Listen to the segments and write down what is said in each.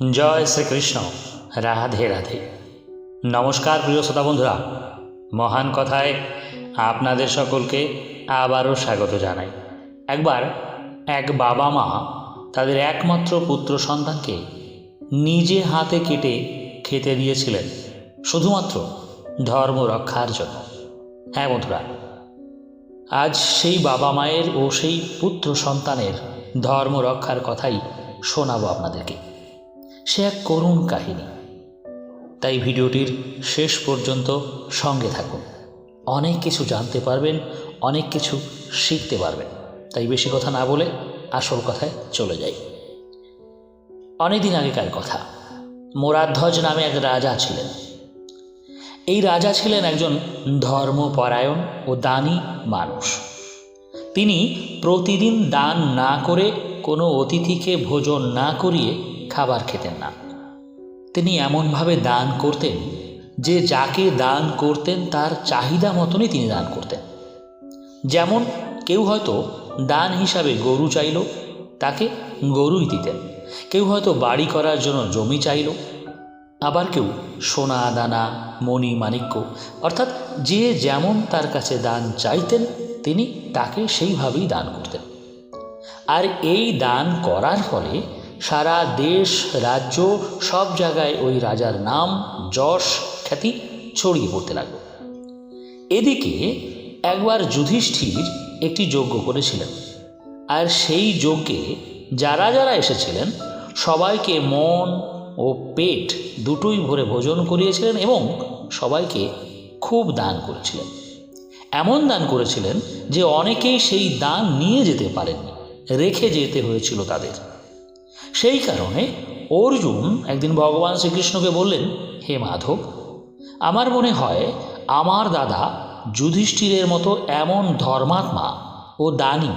জয় শ্রীকৃষ্ণ, রাধে রাধে। নমস্কার প্রিয় শ্রোতা বন্ধুরা, মহান কথায় আপনাদের সকলকে আবারও স্বাগত জানাই। একবার এক বাবা মা তাদের একমাত্র পুত্র সন্তানকে নিজে হাতে কেটে খেতে দিয়েছিলেন, শুধুমাত্র ধর্ম রক্ষার জন্য। হ্যাঁ বন্ধুরা, আজ সেই বাবা মায়ের ও সেই পুত্র সন্তানের ধর্ম রক্ষার কথাই শোনাবো আপনাদেরকে। সে এক করুণ কাহিনী। তাই ভিডিওটির শেষ পর্যন্ত সঙ্গে থাকুন। অনেক কিছু জানতে পারবেন, অনেক কিছু শিখতে পারবেন। তাই বেশি কথা না বলে আসল কথায় চলে যাই। অনেকদিন আগেকার কথা, মোরাধ্বজ নামে এক রাজা ছিলেন। এই রাজা ছিলেন একজন ধর্মপরায়ণ ও দানী মানুষ। তিনি প্রতিদিন দান না করে কোনো অতিথিকে ভোজন না করিয়ে খাবার খেতেন না। তিনি এমনভাবে দান করতেন যে যাকে দান করতেন তার চাহিদা মতনই তিনি দান করতেন। যেমন কেউ হয়তো দান হিসাবে গরু চাইল, তাকে গরুই দিতেন। কেউ হয়তো বাড়ি করার জন্য জমি চাইল, আবার কেউ সোনা, দানা, মণি, মাণিক্য, অর্থাৎ যে যেমন তার কাছে দান চাইতেন, তিনি তাকে সেইভাবেই দান করতেন। আর এই দান করার ফলে সারা দেশ, রাজ্য, সব জায়গায় ওই রাজার নাম যশ, খ্যাতি ছড়িয়ে পড়তে লাগল। এদিকে একবার যুধিষ্ঠির একটি যজ্ঞ করেছিলেন, আর সেই যজ্ঞে যারা যারা এসেছিলেন, সবাইকে মন ও পেট দুটোই ভরে ভোজন করিয়েছিলেন এবং সবাইকে খুব দান করেছিলেন। এমন দান করেছিলেন যে অনেকেই সেই দান নিয়ে যেতে পারেননি, রেখে যেতে হয়েছিল তাদের। সেই কারণে অর্জুন একদিন ভগবান শ্রীকৃষ্ণকে বললেন, হে মাধব, আমার মনে হয় আমার দাদা যুধিষ্ঠিরের মতো এমন ধর্মাত্মা ও দানী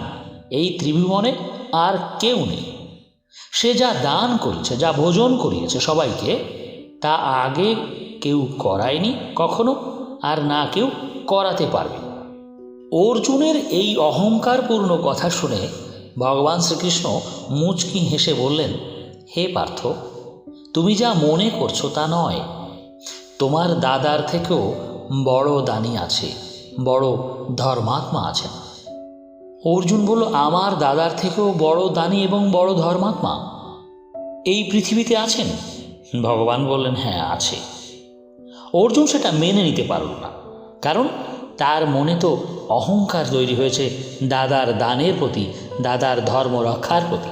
এই ত্রিভুবনে আর কেউ নেই। সে যা দান করেছে যা ভোজন করিয়েছে সবাইকে, তা আগে কেউ করায়নি, কখনো আর না কেউ করাতে পারবে। অর্জুনের এই অহংকারপূর্ণ কথা শুনে ভগবান শ্রীকৃষ্ণ মুচকি হেসে বললেন, হে পার্থ, তুমি যা মনে করছ তা নয়। তোমার দাদার থেকেও বড় দানি আছে, বড় ধর্মাত্মা আছেন। অর্জুন বলল, আমার দাদার থেকেও বড় দানি এবং বড় ধর্মাত্মা? এই পৃথিবীতে আছেন? ভগবান বললেন হ্যাঁ আছে। অর্জুন সেটা মেনে নিতে পারল না, কারণ তার মনে তো অহংকার তৈরি হয়েছে দাদার দানের প্রতি দাদার ধর্ম রক্ষার প্রতি।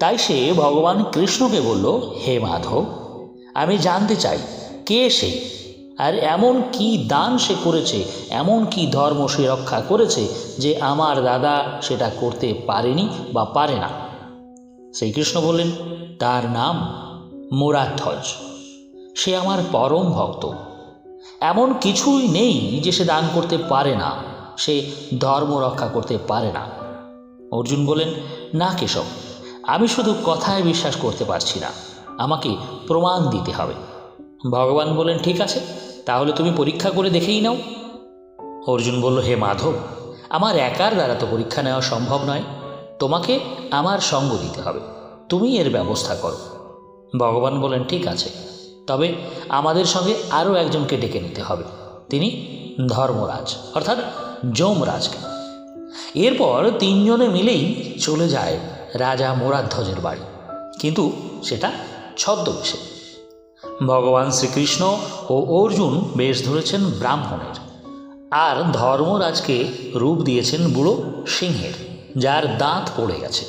তাই সে ভগবান কৃষ্ণকে বলল, হে মাধব, আমি জানতে চাই, কে সে? আর এমন কি দান সে করেছে, এমন কি ধর্ম সে রক্ষা করেছে যে আমার দাদা সেটা করতে পারেনি বা পারে না? সেই কৃষ্ণ বললেন, তার নাম মোরাধ্বজ সে আমার পরম ভক্ত। এমন কিছুই নেই যে সে দান করতে পারে না, সে ধর্ম রক্ষা করতে পারে না। অর্জুন বলেন না কেশব, আমি শুধু কথায় বিশ্বাস করতে পারছি না, আমাকে প্রমাণ দিতে হবে। ভগবান বলেন ঠিক আছে, তাহলে তুমি পরীক্ষা করে দেখেই নাও। অর্জুন বলল, হে মাধব, আমার একার দ্বারা তো পরীক্ষা নেওয়া সম্ভব নয়, তোমাকে আমার সঙ্গ দিতে হবে, তুমি এর ব্যবস্থা করো। ভগবান বলেন ঠিক আছে, তবে আমাদের সঙ্গে আরও একজনকে ডেকে নিতে হবে, তিনি ধর্মরাজ, অর্থাৎ যমরাজকে। এরপর তিনজনে মিলেই চলে যায় রাজা মোরাধ্বজের বাড়ি। কিন্তু সেটা ছদ্মবেশে। ভগবান শ্রীকৃষ্ণ ও অর্জুন বেশ ধরেছেন ব্রাহ্মণের। আর ধর্মরাজকে রূপ দিয়েছেন বুড়ো সিংহের, যার দাঁত পড়ে গেছে।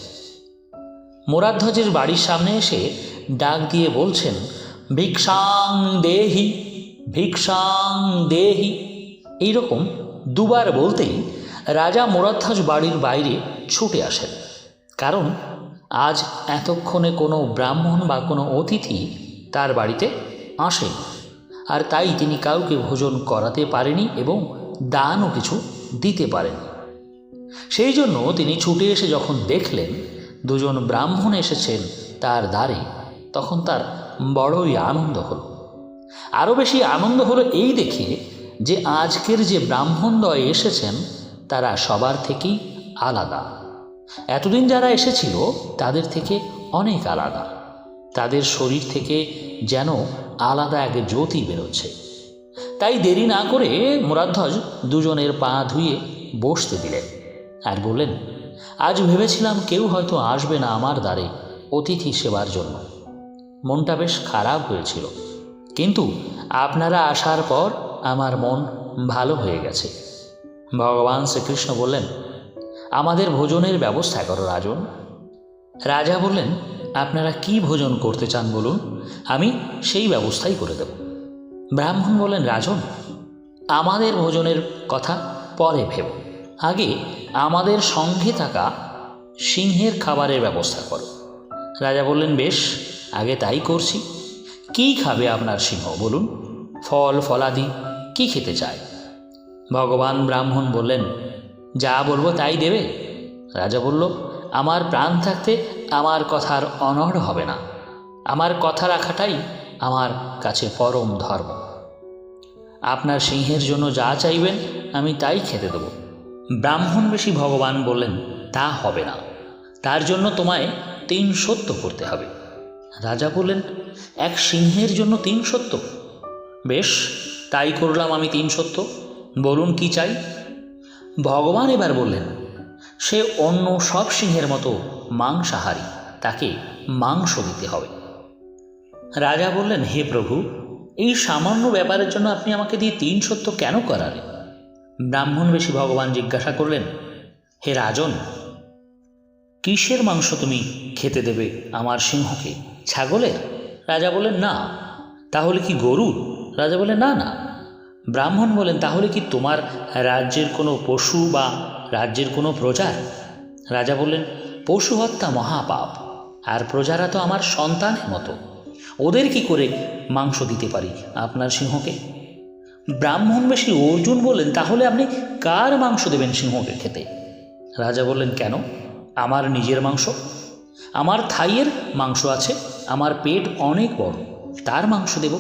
মোরাধ্বজের বাড়ির সামনে এসে ডাক দিয়ে বলছেন, ভিক্ষাং দেহি ভিক্ষাং দেহি। এইরকম দুবার বলতেই রাজা মোরাধ্বজ বাড়ির বাইরে ছুটে আসেন। কারণ আজ এতক্ষণে কোনো ব্রাহ্মণ বা কোনো অতিথি তার বাড়িতে আসেন। আর তাই তিনি কাউকে ভোজন করাতে পারেনি এবং দানও কিছু দিতে পারেন সেই জন্য তিনি ছুটে এসে যখন দেখলেন দুজন ব্রাহ্মণ এসেছেন তার দ্বারে, তখন তার বড়ই আনন্দ হল। আরও বেশি আনন্দ হলো এই দেখে যে আজকের যে ব্রাহ্মণদ্বয় এসেছেন তারা সবার থেকেই আলাদা। এতদিন যারা এসেছিল, তাদের থেকে অনেক আলাদা। তাদের শরীর থেকে যেন আলাদা এক জ্যোতি বেরোচ্ছে। তাই দেরি না করে মুরাধ্বজ দুজনের পা ধুয়ে বসতে দিলেন আর বললেন, আজ ভেবেছিলাম কেউ হয়তো আসবে না আমার দ্বারে অতিথি সেবার জন্য। মনটা বেশ খারাপ হয়েছিল। কিন্তু আপনারা আসার পর আমার মন ভালো হয়ে গেছে। ভগবান শ্রীকৃষ্ণ বললেন, আমাদের ভোজনের ব্যবস্থা করো, রাজন। রাজা বললেন, আপনারা কি ভোজন করতে চান বলুন? আমি সেই ব্যবস্থাই করে দেব। ব্রাহ্মণ বললেন, রাজন, আমাদের ভোজনের কথা পরে ভেব। আগে আমাদের সঙ্গে থাকা সিংহের খাবারের ব্যবস্থা করো। রাজা বললেন, বেশ, আগে তাই করছি। কী খাবে আপনার সিংহ বলুন? ফল, ফলাদি, কি খেতে চায়? ভগবান ব্রাহ্মণ বললেন, যা বলব তাই দেবে? রাজা বলল, আমার প্রাণ থাকতে আমার কথার অনড় হবে না। আমার কথা রাখাটাই আমার কাছে পরম ধর্ম। আপনার সিংহের জন্য যা চাইবেন, আমি তাই খেতে দেব। ব্রাহ্মণ বেশি ভগবান বললেন, তা হবে না। তার জন্য তোমায় তিন সত্য করতে হবে। রাজা বললেন, এক সিংহের জন্য তিন সত্য? বেশ, তাই করলাম আমি তিন সত্য। বলুন কি চাই? ভগবান এবার বললেন, সে অন্য সব সিংহের মতো মাংসাহারী, তাকে মাংস দিতে হবে। রাজা বললেন, হে প্রভু, এই সামান্য ব্যাপারের জন্য আপনি আমাকে দিয়ে তিন সত্য কেন করালেন? ব্রাহ্মণ বেশি ভগবান জিজ্ঞাসা করলেন, হে রাজন, কিসের মাংস তুমি খেতে দেবে আমার সিংহকে? ছাগলের? রাজা বললেন, না, তাহলে কি গরুর? রাজা বললেন, না না। ব্রাহ্মণ বলেন, তাহলে কি তোমার রাজ্যের কোনো পশু বা রাজ্যের কোনো প্রজার রাজা বললেন, পশু হত্যা মহাপাপ, আর প্রজারা তো আমার সন্তানের মতো। ওদের কি করে মাংস দিতে পারি আপনার সিংহকে? ব্রাহ্মণ বেশি অর্জুন বললেন তাহলে আপনি কার মাংস দেবেন সিংহকে খেতে? রাজা বললেন, কেন? আমার নিজের মাংস, আমার থাইয়ের মাংস আছে, আমার পেট অনেক বড়, তার মাংস দেব।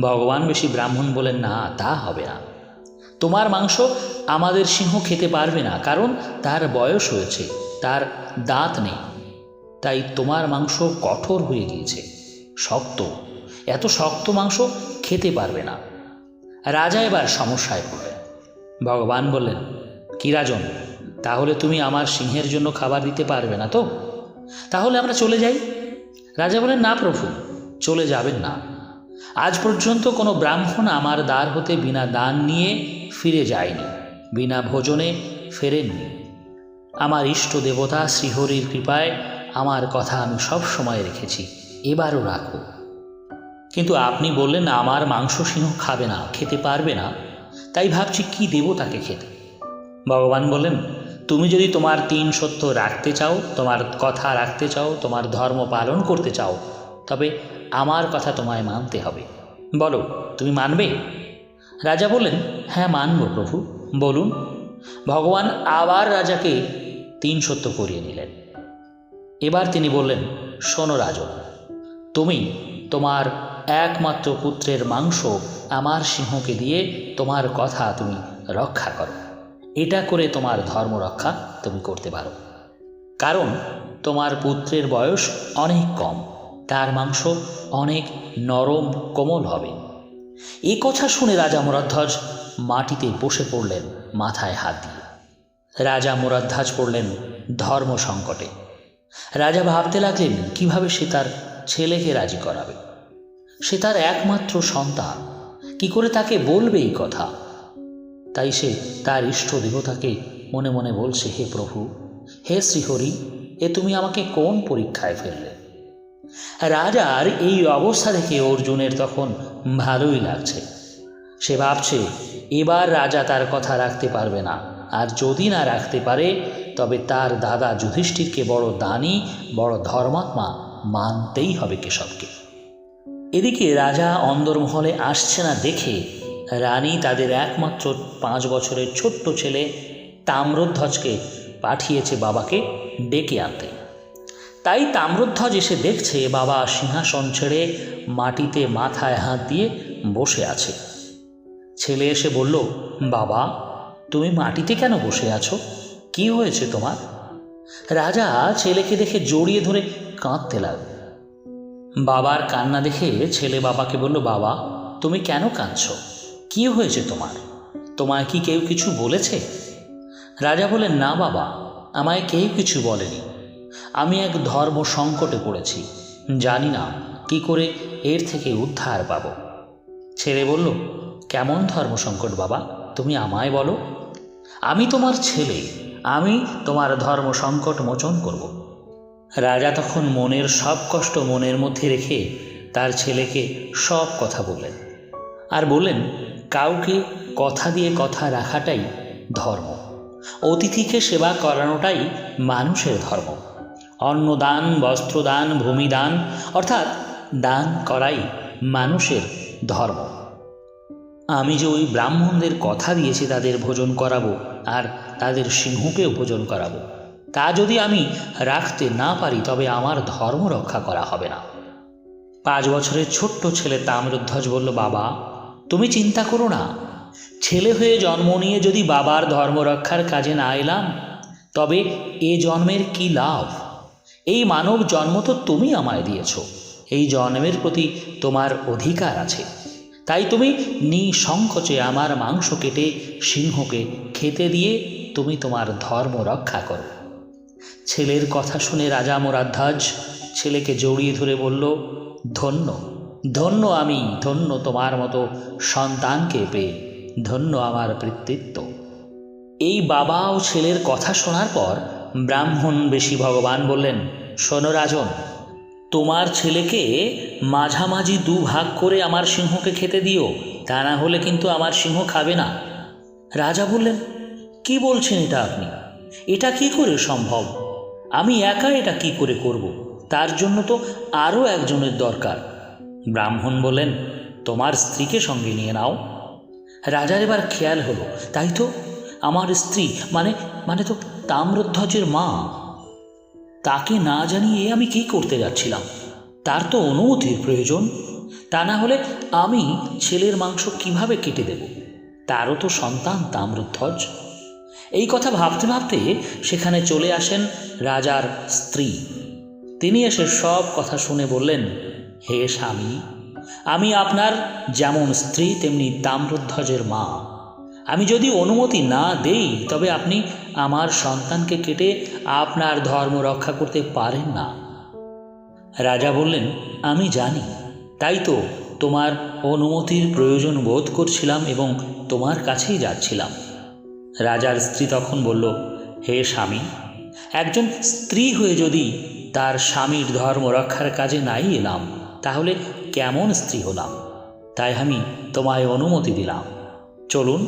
ভগবান বেশি ব্রাহ্মণ বলেন, না, তা হবে না। তোমার মাংস আমাদের সিংহ খেতে পারবে না, কারণ তার বয়স হয়েছে, তার দাঁত নেই। তাই তোমার মাংস কঠোর হয়ে গিয়েছে, শক্ত। এত শক্ত মাংস খেতে পারবে না। রাজা এবার সমস্যায় পড়লেন ভগবান বললেন, কি রাজন, তাহলে তুমি আমার সিংহের জন্য খাবার দিতে পারবে না তো? তাহলে আমরা চলে যাই? রাজা বলেন না প্রভু, চলে যাবেন না। আজ পর্যন্ত কোনো ব্রাহ্মণ আমার দ্বার হতে বিনা দান নিয়ে ফিরে যায়নি, বিনা ভোজনে ফেরেননি। আমার ইষ্ট দেবতা শ্রীহরির কৃপায় আমার কথা আমি সব সময় রেখেছি, এবারও রাখো। কিন্তু আপনি বললেন, আমার মাংস সিংহ খাবে না, খেতে পারবে না, তাই ভাবছি কি দেব তাকে খেতে। ভগবান বললেন, তুমি যদি তোমার তিন সত্য রাখতে চাও, তোমার কথা রাখতে চাও, তোমার ধর্ম পালন করতে চাও, তবে আমার কথা তোমায় মানতে হবে। বলো, তুমি মানবে? রাজা বললেন হ্যাঁ মানব প্রভু, বলুন। ভগবান আবার রাজাকে তিন সত্য করিয়ে নিলেন। এবার তিনি বললেন, শোনো রাজন তুমি তোমার একমাত্র পুত্রের মাংস আমার সিংহকে দিয়ে তোমার কথা তুমি রক্ষা করো। এটা করে তোমার ধর্ম রক্ষা তুমি করতে পারো। কারণ তোমার পুত্রের বয়স অনেক কম। তার মাংস অনেক নরম, কোমল হবে। এই কথা শুনে রাজা মুরাধ্বজ মাটিতে বসে পড়লেন, মাথায় হাত দিয়ে। রাজা মুরাধ্বজ পড়লেন ধর্ম সংকটে। রাজা ভাবতে লাগলেন, কীভাবে সে তার ছেলেকে রাজি করাবে? সে তার একমাত্র সন্তান, কি করে তাকে বলবে এই কথা? তাই সে তার ইষ্ট দেবতাকে মনে মনে বলছে, হে প্রভু, হে শ্রীহরি, এ তুমি আমাকে কোন পরীক্ষায় ফেললে? রাজার এই অবস্থা দেখে অর্জুনের তখন ভালোই লাগছে। সে ভাবছে, এবার রাজা তার কথা রাখতে পারবে না। আর যদি না রাখতে পারে, তবে তার দাদা যুধিষ্ঠিরকে বড় দানী, বড় ধর্মাত্মা মানতেই হবে কেশবকে। এদিকে রাজা অন্দরমহলে আসছে না দেখে রানী তাদের একমাত্র পাঁচ বছরের ছোট্ট ছেলে তাম্রধ্বজকে পাঠিয়েছে বাবাকে ডেকে আনতে। তাই তাম্রধ্বজ এসে দেখছে বাবা সিংহাসন ছেড়ে মাটিতে মাথায় হাত দিয়ে বসে আছে। ছেলে এসে বলল, বাবা, তুমি মাটিতে কেন বসে আছো? কি হয়েছে তোমার? রাজা, ছেলেকে দেখে জড়িয়ে ধরে কাঁদতে লাগল। বাবার কান্না দেখে ছেলে বাবাকে বলল, বাবা, তুমি কেন কাঁদছ? কি হয়েছে তোমার? তোমায় কি কেউ কিছু বলেছে? রাজা বলেন না বাবা, আমায় কেউ কিছু বলেনি। আমি এক ধর্ম সংকটে পড়েছি। জানি না কি করে এর থেকে উদ্ধার পাব। ছেলে বলল, কেমন ধর্ম সংকট বাবা? তুমি আমায় বলো। আমি তোমার ছেলে, আমি তোমার ধর্ম সংকট মোচন করব। রাজা তখন মনের সব কষ্ট মনের মধ্যে রেখে তার ছেলেকে সব কথা বললেন আর বললেন, কাউকে কথা দিয়ে কথা রাখাটাই ধর্ম। অতিথিকে সেবা করানোটাই মানুষের ধর্ম। অন্নদান, বস্ত্রদান, ভূমিদান, অর্থাৎ দান করাই মানুষের ধর্ম। আমি যে ওই ব্রাহ্মণদের কথা দিয়েছি তাদের ভোজন করাবো আর তাদের সিংহকেও ভোজন করাবো, তা যদি আমি রাখতে না পারি, তবে আমার ধর্ম রক্ষা করা হবে না। পাঁচ বছরের ছোট্ট ছেলে তাম্রধ্বজ বলল, বাবা, তুমি চিন্তা করো না। ছেলে হয়ে জন্ম নিয়ে যদি বাবার ধর্ম রক্ষার কাজে না এলাম, তবে এ জন্মের কি লাভ? এই মানব জন্ম তো তুমি আমায় দিয়েছ। এই জন্মের প্রতি তোমার অধিকার আছে। তাই তুমি নিঃসংকোচে আমার মাংস কেটে সিংহকে খেতে দিয়ে তুমি তোমার ধর্ম রক্ষা করো। ছেলের কথা শুনে রাজা মোরাধ্বজ ছেলেকে জড়িয়ে ধরে বলল, ধন্য ধন্য আমি, ধন্য তোমার মতো সন্তানকে পেয়ে, ধন্য আমার কৃতিত্ব এই বাবা ও ছেলের কথা শোনার পর ব্রাহ্মণ বেশি ভগবান বললেন, শোনো রাজন, তোমার ছেলেকে মাঝামাঝি দু ভাগ করে আমার সিংহকে খেতে দিও, তা না হলে কিন্তু আমার সিংহ খাবে না। রাজা বললেন, কি বলছেন এটা আপনি? এটা কি করে সম্ভব? আমি একা এটা কি করে করব? তার জন্য তো আরও একজনের দরকার। ব্রাহ্মণ বললেন, তোমার স্ত্রীকে সঙ্গে নিয়ে নাও। রাজার এবার খেয়াল হলো, তাই তো? আমার স্ত্রী মানে মানে তো তাম্রধ্বজের মা। তাকে না জানিয়ে আমি কি করতে যাচ্ছিলাম? তার তো অনুমতির প্রয়োজন। তা না হলে আমি ছেলের মাংস কীভাবে কেটে দেব? তারও তো সন্তান তাম্রধ্বজ। এই কথা ভাবতে ভাবতে সেখানে চলে আসেন রাজার স্ত্রী। তিনি এসে সব কথা শুনে বললেন, হে স্বামী, আমি আপনার যেমন স্ত্রী, তেমনি তাম্রধ্বজের মা। আমি যদি অনুমতি না দেই, তবে আপনি আমার সন্তানকে কেটে আপনার ধর্ম রক্ষা করতে পারেন না। রাজা বললেন, আমি জানি। তাই তো তোমার অনুমতির প্রয়োজন বোধ করছিলাম এবং তোমার কাছেই যাচ্ছিলাম। রাজার স্ত্রী তখন বলল, হে স্বামী, একজন স্ত্রী হয়ে যদি তার স্বামীর ধর্ম রক্ষার কাজে নাই এলাম, তাহলে কেমন স্ত্রী হলাম? তাই আমি তোমায় অনুমতি দিলাম। চলুন,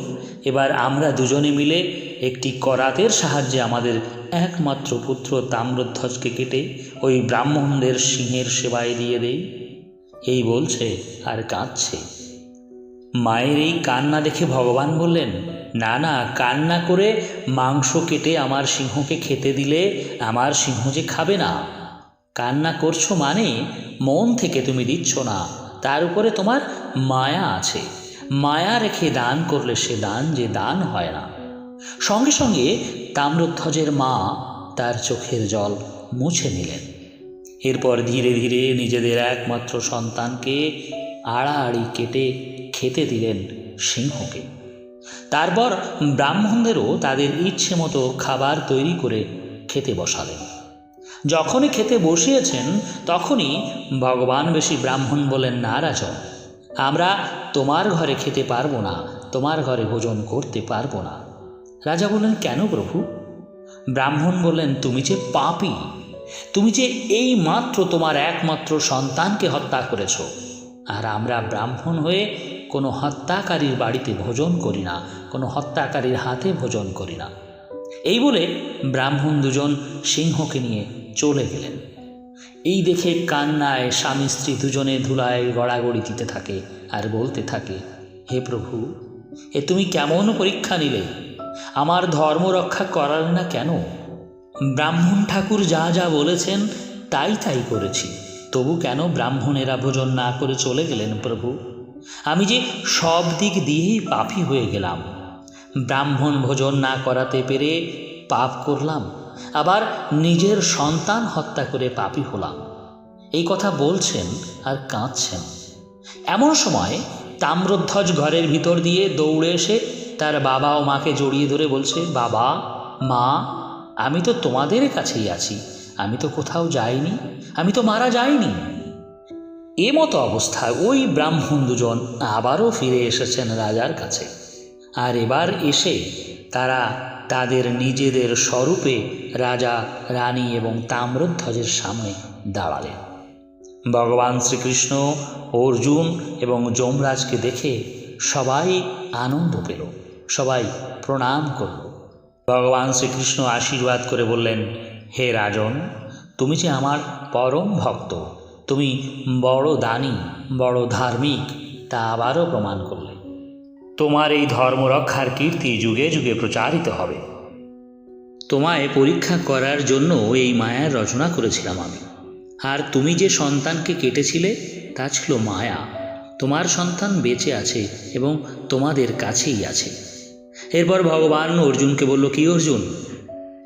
এবার আমরা দুজনে মিলে একটি করাতের সাহায্যে আমাদের একমাত্র পুত্র তাম্রধ্বজকে কেটে ওই ব্রাহ্মণদের সিংহের সেবায় দিয়ে দেই। এই বলছে আর কাঁদছে। মায়ের এই কান্না দেখে ভগবান বললেন, না না, কান্না করে মাংস কেটে আমার সিংহকে খেতে দিলে আমার সিংহ যে খাবে না। কান্না করছ মানে মন থেকে তুমি দিচ্ছ না, তার উপরে তোমার মায়া আছে। মায়া রেখে দান করলে সে দান যে দান হয় না। সঙ্গে সঙ্গে তাম্রধ্বজের মা তার চোখের জল মুছে নিলেন। এরপর ধীরে ধীরে নিজেদের একমাত্র সন্তানকে আড়াআড়ি কেটে খেতে দিলেন সিংহকে। তারপর ব্রাহ্মণদেরও তাদের ইচ্ছে মতো খাবার তৈরি করে খেতে বসালেন। যখনই খেতে বসিয়েছেন, তখনই ভগবান বেশি ব্রাহ্মণ বলেন, না রাজন আমরা তোমার ঘরে খেতে পারব না, তোমার ঘরে ভোজন করতে পারব না। রাজা বললেন, কেন প্রভু? ব্রাহ্মণ বললেন, তুমি যে পাপী, তুমি যে এই মাত্র তোমার একমাত্র সন্তানকে হত্যা করেছ, আর আমরা ব্রাহ্মণ হয়ে কোনো হত্যাকারীর বাড়িতে ভোজন করি না, কোনো হত্যাকারীর হাতে ভোজন করি না। এই বলে ব্রাহ্মণ দুজন সিংহকে নিয়ে চলে গেলেন। এই দেখে কান্নায় স্বামী স্ত্রী দুজনে ধুলায় গড়াগড়ি দিতে থাকে আর বলতে থাকে, হে প্রভু, এ তুমি কেমন পরীক্ষা নিলে? আমার ধর্ম রক্ষা করার না কেন? ব্রাহ্মণ ঠাকুর যা যা বলেছেন, তাই তাই করেছি। তবু কেন ব্রাহ্মণেরা ভোজন না করে চলে গেলেন প্রভু? আমি যে সব দিক দিয়েই পাপী হয়ে গেলাম। ব্রাহ্মণ ভোজন না করাতে পেরে পাপ করলাম। আবার নিজের সন্তান হত্যা করে পাপী হলাম। এই কথা বলছেন আর কাঁদছেন। এমন সময় তাম্রধ্বজ ঘরের ভিতর দিয়ে দৌড়ে এসে তার বাবা ও মাকে জড়িয়ে ধরে বলছে, বাবা, মা, আমি তো তোমাদের কাছেই আছি। আমি তো কোথাও যাইনি। আমি তো মারা যাইনি। এ মতো অবস্থায় ওই ব্রাহ্মণ দুজন আবারও ফিরে এসেছেন রাজার কাছে। আর এবার এসে তারা তাদের নিজেদের স্বরূপে রাজা, রানী এবং তাম্রধ্বজের সামনে দাঁড়ালেন। ভগবান শ্রীকৃষ্ণ, অর্জুন এবং যমরাজকে দেখে সবাই আনন্দ পেল, সবাই প্রণাম করল। ভগবান শ্রীকৃষ্ণ আশীর্বাদ করে বললেন, হে রাজন, তুমি যে আমার পরম ভক্ত, তুমি বড় দানী, বড় ধার্মিক, তা আবারও প্রমাণ করলে। তোমার এই ধর্ম রক্ষার কীর্তি যুগে যুগে প্রচারিত হবে। তোমায় পরীক্ষা করার জন্য এই মায়ার রচনা করেছিলাম আমি। আর তুমি যে সন্তানকে কেটেছিলে, তা ছিল মায়া। তোমার সন্তান বেঁচে আছে এবং তোমাদের কাছেই আছে। এরপর ভগবান অর্জুনকে বলল, কি অর্জুন?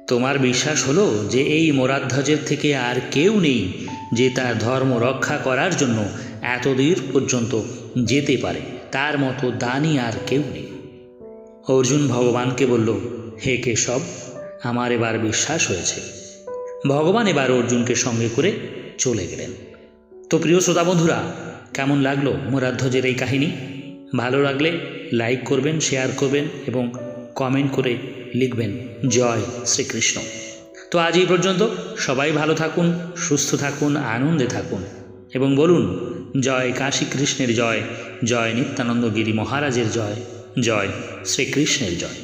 তোমার বিশ্বাস হলো যে এই মোরাধ্বজের থেকে আর কেউ নেই যে তার ধর্ম রক্ষা করার জন্য এতদূর পর্যন্ত যেতে পারে? তার মতো দানি আর কেউ নেই। অর্জুন ভগবানকে বলল, হে কেশব, আমার এবার বিশ্বাস হয়েছে। ভগবান এবার অর্জুনকে সঙ্গে করে চলে গেলেন। তো প্রিয় শ্রোতা বন্ধুরা, কেমন লাগল মোরাধ্বজের এই কাহিনী? ভালো লাগলে লাইক করবেন, শেয়ার করবেন এবং কমেন্ট করে লিখবেন, জয় শ্রীকৃষ্ণ। তো আজ এই পর্যন্ত সবাই ভালো থাকুন, সুস্থ থাকুন, আনন্দে থাকুন এবং বলুন জয় কাশী কৃষ্ণের জয় জয় নিত্যানন্দ গিরি মহারাজের জয় জয় শ্রীকৃষ্ণের জয়।